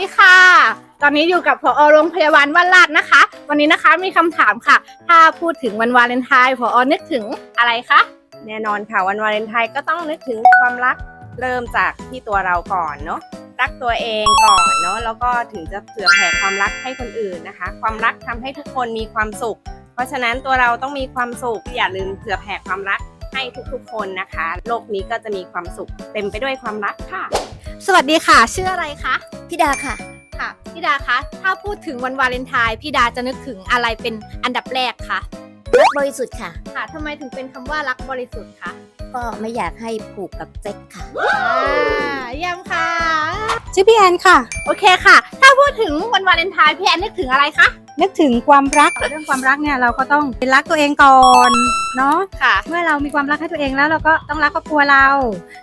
ดีค่ะ ตอนนี้อยู่กับผอโรงพยาบาลบ้านลาดนะคะ วันนี้นะคะมีคำถามค่ะ ถ้าพูดถึงวันวาเลนไทน์ผอนึกถึงอะไรคะ แน่นอนค่ะวันวาเลนไทน์ก็ต้องนึกถึงความรักเริ่มจากที่ตัวเราก่อนเนาะรักตัวเองก่อนเนาะแล้วก็ถึงจะเผื่อแผ่ความรักให้คนอื่นนะคะ ความรักทำให้ทุกคนมีความสุข เพราะฉะนั้นตัวเราต้องมีความสุขอย่าลืมเผื่อแผ่ความรักให้ทุกๆคนนะคะ โลกนี้ก็จะมีความสุขเต็มไปด้วยความรักค่ะ สวัสดีค่ะ ชื่ออะไรคะพี่ดาค่ะ ค่ะพี่ดาคะถ้าพูดถึงวันวาเลนไทน์พี่ดาจะนึกถึงอะไรเป็นอันดับแรกคะรักบริสุทธิ์ค่ะ ค่ะทำไมถึงเป็นคำว่ารักบริสุทธิ์คะก็ไม่อยากให้ผูกกับเซ็กค่ะ อ่าเยี่ยมค่ะ ชื่อพี่แอนค่ะ โอเคค่ะ ถ้าพูดถึงวันวาเลนไทน์พี่แอนนึกถึงอะไรคะนึกถึงความรักเรื่องความรักเนี่ยเราก็ต้องรักตัวเองก่อนเนาะค่ะ เมื่อเรามีความรักให้ตัวเองแล้วเราก็ต้องรักครอบครัวเรา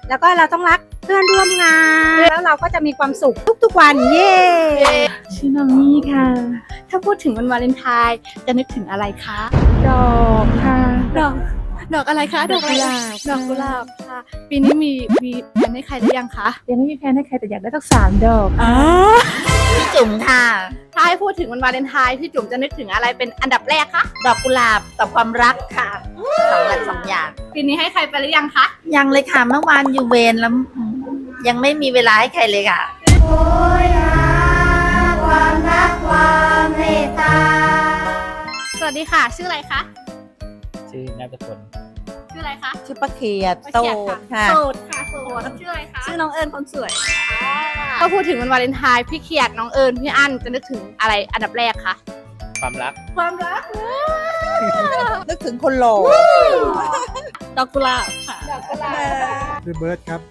แล้วก็เราต้องรัก เพื่อนร่วมงาน แล้วเราก็จะมีความสุขทุกๆวัน เย้ชื่อน้องนี่ค่ะ ถ้าพูดถึงวันวาเลนไทน์จะนึกถึงอะไรคะ ดอกค่ะดอกดอกอะไรคะดอกกุหลาบดอกกุหลาบค่ะปีนี้มีมีแฟนให้ใครหรือยังคะยังไม่มีแฟนให้ใครแต่อยากได้ตั้งสามดอกอ๋อพี่จุ๋มค่ะ ถ้าให้พูดถึงวันวาเลนไทน์พี่จุ๋มจะนึกถึงอะไรเป็นอันดับแรกคะดอกกุหลาบกับความรักค่ะสองหลักสองอย่างปีนี้ให้ใครไปหรือยังคะยังเลยค่ะเมื่อวานอยู่เวรแล้วอืม ยังไม่มีเวลาให้ใครเลยค่ะสวัสดีค่ะ ชื่ออะไรคะ ชื่อนามสกุลชื่ออะไรคะชื่อประเคียดป้าโตเขียดดค่ะโสดค่ะโสดชื่ออะไรคะชื่อน้องเอิญคนสวยถ้าพูดถึงวันวาเลนไทน์พี่เขียดน้องเอิญพี่อั้นจะนึกถึงอะไรอันดับแรกคะความรัก ความรักนึกถึงคนหล่อดอกกุหลาบค่ะดอกกุหลาบชื่อเบิร์ดครับ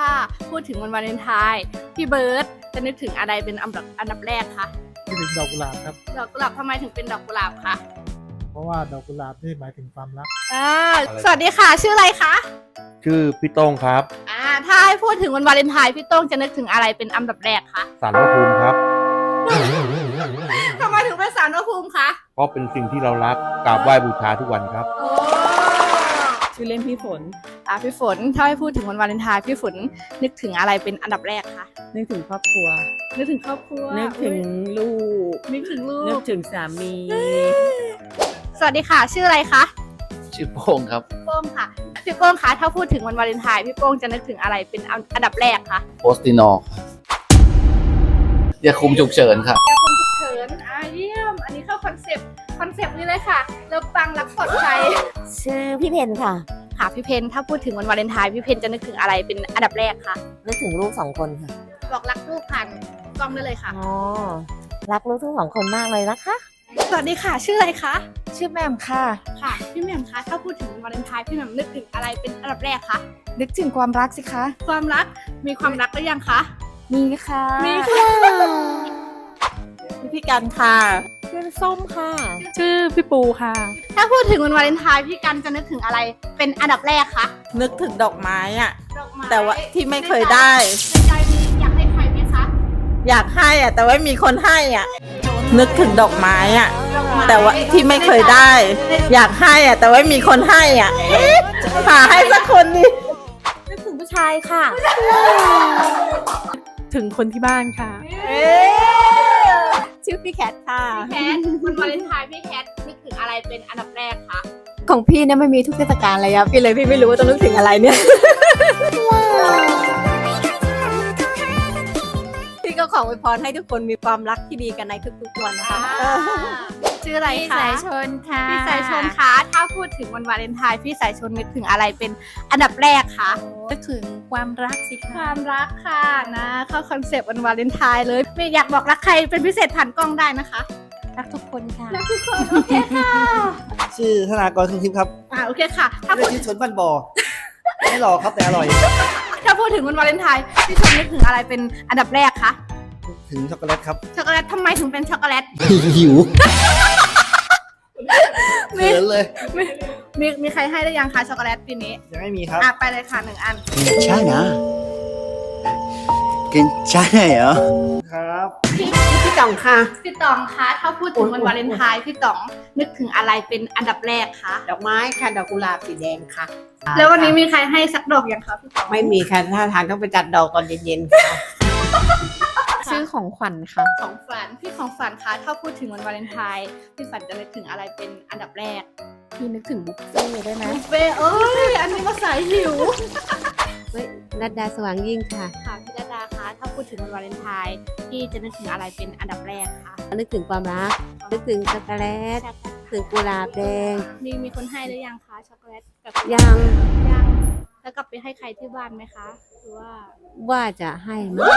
ถ้าพูดถึงวันวาเลนไทน์พี่เบิร์ตจะนึกถึงอะไรเป็นอันดับอันดับแรกคะที่ถึงดอกกุหลาบครับ ดอกกุหลาบทำไมถึงเป็นดอกกุหลาบคะเพราะว่าดอกกุหลาบนี่หมายถึงความรักอ่าสวัสดีค่ะ ชื่ออะไรคะชื่อพี่โต้งครับอ่าถ้าให้พูดถึงวันวาเลนไทน์พี่โต้งจะนึกถึงอะไรเป็นอันดับแรกคะสารพระภูมิครับทำไมถึงเป็นสารพระภูมิคะเพราะเป็นสิ่งที่เรารักกราบไหว้บูชาทุกวันครับโอ้ ชื่อเล่นพี่ฝน อ่าพี่ฝนถ้าให้พูดถึงวันวาเลนไทน์พี่ฝนนึกถึงอะไรเป็นอันดับแรกคะนึกถึงครอบครัว นึกถึงครอบครัวนึกถึงลูก นึกถึงลูนึกกถึงสามี สวัสดีค่ะ ชื่ออะไรคะชื่อโป้งครับโป้งค่ะพี่โป้งคะถ้าพูดถึงวันวาเลนไทน์พี่โป้งจะนึกถึงอะไรเป็นอันอันดับแรกคะโพสตินอลยาคุมฉุกเฉินครับ ยาคุม ซปต์คอนเซปต์นี้เลยค่ะเลิฟปังรักปลอดภัยชื่อพี่เพนค่ะ ค่ะพี่เพนถ้าพูดถึงวันวาเลนไทน์พี่เพนจะนึกถึงอะไรเป็นอันดับแรกคะนึกถึงลูกสองคนค่ะ บอกรักลูกผ่านกล้องได้เลยค่ะอ๋อรักลูกทั้งสองคนมากเลยนะคะ สวัสดีค่ะ ชื่ออะไรคะชื่อแม่มค่ะ ค่ะพี่แหม่มคะถ้าพูดถึงวันวาเลนไทน์พี่แหม่มนึกถึงอะไรเป็นอันดับแรกคะนึกถึงความรักสิคะ ความรักมีความรักหรือยังคะมีค่ะมีค่ะ พี่กันค่ะชื่อ ส้มค่ะ ชื่อพี่ปูค่ะ ถ้าพูดถึงวันวาเลนไทน์พี่กันจะนึกถึงอะไรเป็นอันดับแรกคะนึกถึงดอกไม้อะดอกไม้แต่ว่าที่ไม่เคยได้ ในใจมีอยากให้ใครไหมคะอยากให้อะแต่ว่ามีคนให้อะนึกถึงดอกไม้อะดอกไม้แต่ว่าที่ไม่เคยได้ อยากให้อะแต่ว่ามีคนให้อะหาให้สักคนดินึกถึงผู้ชายค่ะ ถึงคนที่บ้านค่ะชื่อ พี่แคทค่ะพี่แคทวันวาเลนไทน์พี่แคทนึกถึงอะไรเป็นอันดับแรกคะของพี่เนี่ยไม่มีทุกเทศกาลเลยอะพี่เลยพี่ไม่รู้ว่าต้องนึกถึงอะไรเนี่ย ออวยพรให้ทุกคนมีความรักที่ดีกันในทุกๆวันนะคะชื่ออะไรพี่คะสายชนค่ะพี่สายชนคะถ้าพูดถึงวันวาเลนไทน์พี่สายชนนึกถึงอะไรเป็นอันดับแรกคะนึกถึงความรักสิคคะวามรักค่ะนะเข้าคอนเซปต์วันวาเลนไทน์เลยไม่อยากบอกรักใครเป็นพิเศษผ่านกล้องได้นะคะ รักทุกคนค่ะรักทุกคนโอเคค่ะชื่อธนากรทุงทิพย์ครับอ่าโอเคค่ะถ้าเรื่พูอดงที่สวนบ้านบ่อไม่หล่อครับแต่อร่อย ถ้าพูดถึงวันวาเลนไทน์พี่ชมนึกถึงอะไรเป็นอันดับแรกคะ ถึงช็อกโกแลตครับ ช็อกโกแลตทำไมถึงเป็นช็อกโกแลต หิวมีเขินเลยมีมีใครให้ได้ยังคะช็อกโกแลตปีนี้ ยังไม่มีครับอะไปเลยค่ะหนึ่งอันใช่นะกินใช่เหรอครับพี่จ่องค่ะ พี่ตองคะถ้าพูดถึงวันวาเลนไทน์พี่ตองนึกถึงอะไรเป็นอันดับแรกคะดอกไม้ค่ะดอกกุหลาบสีแดงค่ะแล้ววันนี้มีใครให้สักดอกยังคะพี่ตองไม่มีค่ะถ้าทางต้องไปจัดดอกตอนเย็นๆค่ะ อของขวัญค่ะ ของฝันพี่ของฝันคะถ้าพูดถึงวันวาเลนไทน์พี่ฝันจะนึกถึงอะไรเป็นอันดับแรกพี่นึกถึงบุฟเฟ่ต์ได้ไหมบุฟเฟ่ต์เอ้ยอันนี้ก็สายหิวรัดดาสว่างยิ่งค่ะ ค่ะพี่ดาดาคะถ้าพูดถึงวันวาเลนไทน์พี่จะนึกถึงอะไรเป็นอันดับแรกคะนึกถึงความรัก นึกถึงช็อกโกแลตถึงกุหลาบแดง มีมีคนให้หรือยังคะช็อกโกแลตกับยังยัง แล้วกลับไปให้ใครที่บ้านไหมคะหรือว่าว่าจะให้มั้ย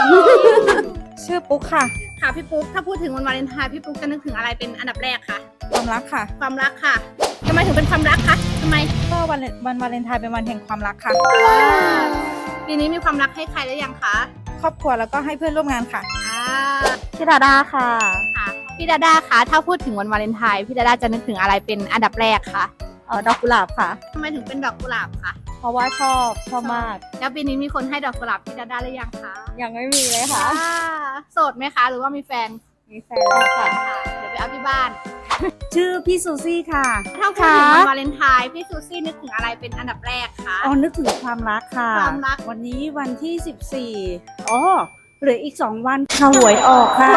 ชื่อปุ๊กค่ะค่ะพี่ปุ๊กถ้าพูดถึงวันวาเลนไทน์พี่ปุ๊กจะนึกถึงอะไรเป็นอันดับแรกคะความรักค่ะ ความรักค่ะทำไมถึงเป็นความรักคะทำไมก็วันวันวาเลนไทน์เป็นวันแห่งความรักค่ะปีนี้มีความรักให้ใครหรือยังคะครอบครัวแล้วก็ให้เพื่อนร่วมงานค่ะอ่าชื่อดาดาค่ะค่ะพี่ดาดาคะถ้าพูดถึงวันวาเลนไทน์พี่ดาดาจะนึกถึงอะไรเป็นอันดับแรกคะเออดอกกุหลาบค่ะทำไมถึงเป็นดอกกุหลาบคะเพ ราะว่าชอบชอบมาก แล้วปีนี้มีคนให้ดอกกุหลาบพี่ดาดาหรือยังคะยังไม่มีเลยค่ะ อ่าโสดไหมคะ หรือว่ามีแฟนมีแฟนแล้วค่ะ ค่ะเดี๋ยวไปเอาที่บ้าน ชื่อพี่ซูซี่ค่ะถ้าพูดถึงวันวาเลนไทน์พี่ซูซี่นึกถึงอะไรเป็นอันดับแรกคะ อ๋อนึกถึงความรักค่ะ ความรัก วันนี้วันที่ 14อ๋อเหลืออีก 2 วันค่ะหวยออกค่ะ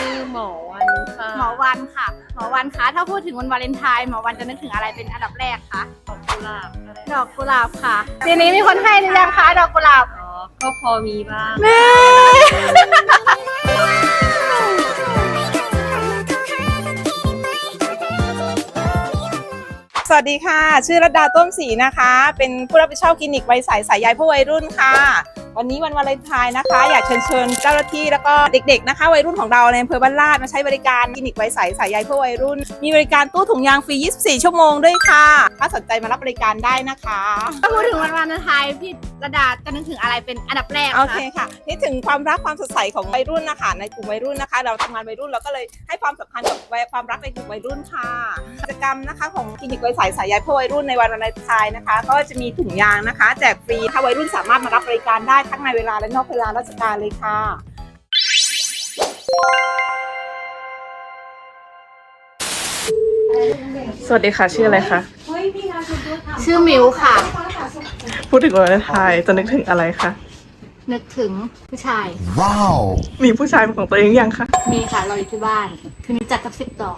ชื่อหมอวันค่ะหมอวันค่ะ หมอวันคะ ถ้าพูดถึงวันวาเลนไทน์หมอวันจะนึกถึงอะไรเป็นอันดับแรกคะ ดอกกุหลาบ ดอกกุหลาบค่ะปีนี้มีคนให้หรือยังคะดอกกุหลาบอ๋อก็พอมีบ้างสวัสดีค่ะ ชื่อรัตดาต้มศรีนะคะ เป็นผู้รับผิดชอบคลินิกวัยใสสายใยผู้วัยรุ่นค่ะ วันนี้วันวาเลนไทน์นะคะ อยากเชิญเชิญเจ้าหน้าที่แล้วก็เด็กๆนะคะ วัยรุ่นของเราในอำเภอบ้านลาดมาใช้บริการคลินิกวัยใสสายใยผู้วัยรุ่น มีบริการตู้ถุงยางฟรี 24 ชั่วโมงด้วยค่ะ ถ้าสนใจมารับบริการได้นะคะถ้าพูดถึงวันวาเลนไทน์พี่ระดาจะนึกถึงอะไรเป็นอันดับแรกโอคะเคค่ะนี่ถึงความรักความสดใสของวัยรุ่นนะคะในกลุ่มวัยรุ่นนะคะ เราทำงานวัยรุ่นเราก็เลยให้ความสำคัญกับความรักในกลุ่มวัยรุ่นค่ะกิจกรรมนะคะของคลินิกวัยใสสายใยเพื่อวัยรุ่นในวันวาเลนไทน์นะคะ ก็จะมีถุงยางนะคะ แจกฟรีถ้าวัยรุ่นสามารถมารับบริการได้ทั้งในเวลาและนอกเวลาราชการเลยค่ะสวัสดีค่ะ ชื่ออะไรคะชื่อมิวค่ะ พูดถึงวันวาเลนไทน์จะนึกถึงอะไรคะนึกถึงผู้ชาย ว้าว มีผู้ชายเป็นของตัวเองยังคะมีค่ะเราอยู่ที่บ้าน คืนนี้จัดกับสิบดอก